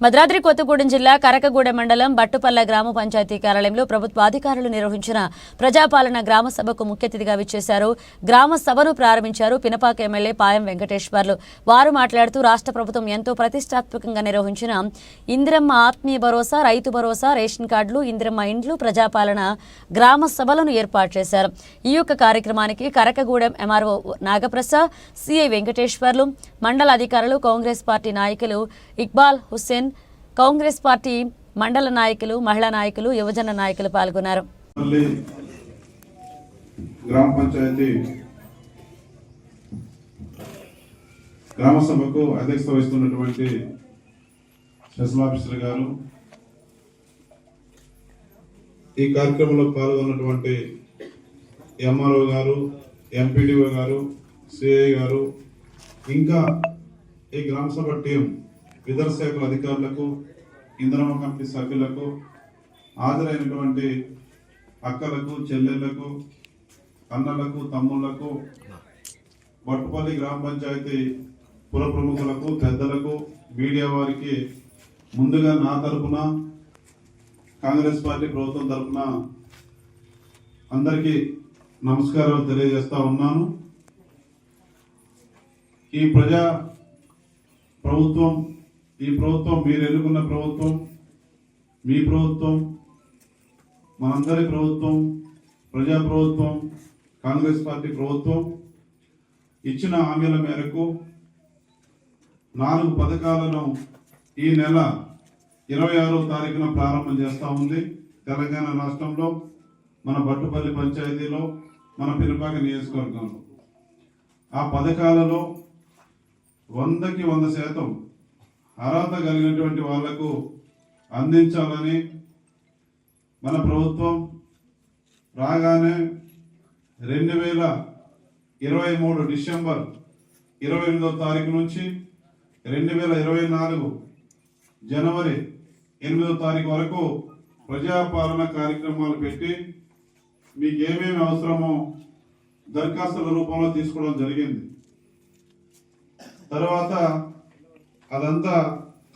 భద్రాద్రి కొత్తగూడెం జిల్లా కరకగూడెం మండలం బట్టుపల్ల గ్రామ పంచాయతీ కార్యాలయంలో ప్రభుత్వ అధికారులు నిర్వహించిన ప్రజాపాలన గ్రామ సభకు ముఖ్య అతిథిగా విచ్చేశారు. గ్రామ సభను ప్రారంభించారు పినపాక ఎమ్మెల్యే పాయం వెంకటేశ్వర్లు. వారు మాట్లాడుతూ రాష్ట్ర ప్రభుత్వం ఎంతో ప్రతిష్టాత్మకంగా నిర్వహించిన ఇందిరమ్మ ఆత్మీయ భరోసా రైతు భరోసా రేషన్ కార్డులు ఇందిరమ్మ ఇండ్లు ప్రజాపాలన గ్రామ సభలను ఏర్పాటు చేశారు. ఈ యొక్క కార్యక్రమానికి కరకగూడెం ఎంఆర్ఓ నాగప్రసాద్ సిఐ వెంకటేశ్వర్లు మండల అధికారులు కాంగ్రెస్ పార్టీ నాయకులు ఇక్బాల్ హుస్సేన్ కాంగ్రెస్ పార్టీ మండల నాయకులు మహిళా నాయకులు యువజన నాయకులు పాల్గొన్నారు. గ్రామ పంచాయతీ గ్రామ సభకు అధ్యక్షత వహిస్తున్నటువంటి స్పెషల్ ఆఫీసర్ గారు ఈ కార్యక్రమంలో పాల్గొన్నటువంటి ఎంఆర్ఓ గారు ఎంపీడీఓ గారు సిఐ గారు ఇంకా ఈ గ్రామ సభ టీం ఇతర శాఖల అధికారులకు ఇంధనమ కమిటీ సభ్యులకు హాజరైనటువంటి అక్కలకు చెల్లెళ్ళకు అన్నలకు తమ్ముళ్ళకు బట్టుపల్లి గ్రామ పంచాయతీ పుర ప్రముఖులకు పెద్దలకు మీడియా వారికి ముందుగా నా తరపున కాంగ్రెస్ పార్టీ ప్రభుత్వం తరఫున అందరికీ నమస్కారాలు తెలియజేస్తా ఉన్నాను. ఈ ప్రజా ప్రభుత్వం ఈ ప్రభుత్వం మీరు ఎన్నుకున్న ప్రభుత్వం మీ ప్రభుత్వం మనందరి ప్రభుత్వం ప్రజా ప్రభుత్వం కాంగ్రెస్ పార్టీ ప్రభుత్వం ఇచ్చిన హామీల మేరకు నాలుగు పథకాలను ఈ నెల ఇరవై ఆరో తారీఖున ప్రారంభం చేస్తూ ఉంది. తెలంగాణ రాష్ట్రంలో మన బట్టుపల్లి పంచాయతీలో మన పినపాక నియోజకవర్గంలో. ఆ పథకాలలో వందకి వంద శాతం అర్హత కలిగినటువంటి వాళ్ళకు అందించాలని మన ప్రభుత్వం రాగానే రెండు వేల ఇరవై మూడు డిసెంబర్ ఇరవై ఎనిమిదో తారీఖు నుంచి రెండు వేల ఇరవై నాలుగు జనవరి ఎనిమిదో తారీఖు వరకు ప్రజాపాలన కార్యక్రమాలు పెట్టి మీకు ఏమేమి అవసరమో దరఖాస్తుల రూపంలో తీసుకోవడం జరిగింది. తర్వాత అదంతా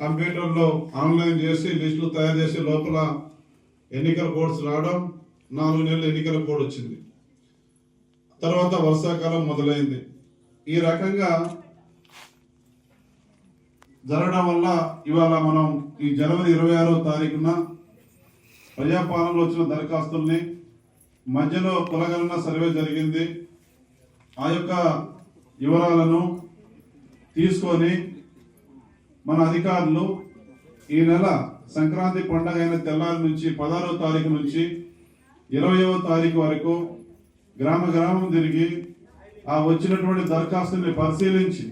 కంప్యూటర్లో ఆన్లైన్ చేసి లిస్టులు తయారు చేసి లోపల ఎన్నికల కోడ్స్ రావడం నాలుగు నెలలు ఎన్నికల కోడ్ వచ్చింది. తర్వాత వర్షాకాలం మొదలైంది. ఈ రకంగా జరగడం వల్ల ఇవాళ మనం ఈ జనవరి ఇరవై ఆరో తారీఖున ప్రజాపాలనలో వచ్చిన దరఖాస్తుల్ని మధ్యలో కులగణన సర్వే జరిగింది. ఆ యొక్క వివరాలను తీసుకొని మన అధికారులు ఈ నెల సంక్రాంతి పండగ అయిన తెల్లారి నుంచి పదహారో తారీఖు నుంచి ఇరవయవ తారీఖు వరకు గ్రామ గ్రామం తిరిగి ఆ వచ్చినటువంటి దరఖాస్తుని పరిశీలించి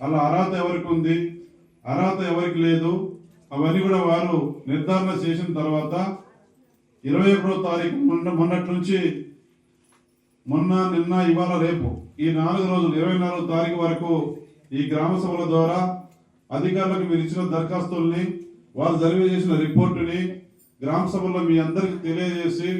అలా అర్హత ఎవరికి ఉంది అర్హత ఎవరికి లేదు అవన్నీ కూడా వారు నిర్ధారణ చేసిన తర్వాత ఇరవై ఒకటో తారీఖు మొన్న మొన్నటి నుంచి మొన్న నిన్న ఇవాళ రేపు ఈ నాలుగు రోజులు ఇరవై నాలుగు తారీఖు వరకు ఈ గ్రామ సభల ద్వారా అధికారులకు మీరు ఇచ్చిన దరఖాస్తుల్ని వాళ్ళు జరిగి చేసిన రిపోర్టుని గ్రామ సభలో మీ అందరికి తెలియజేసి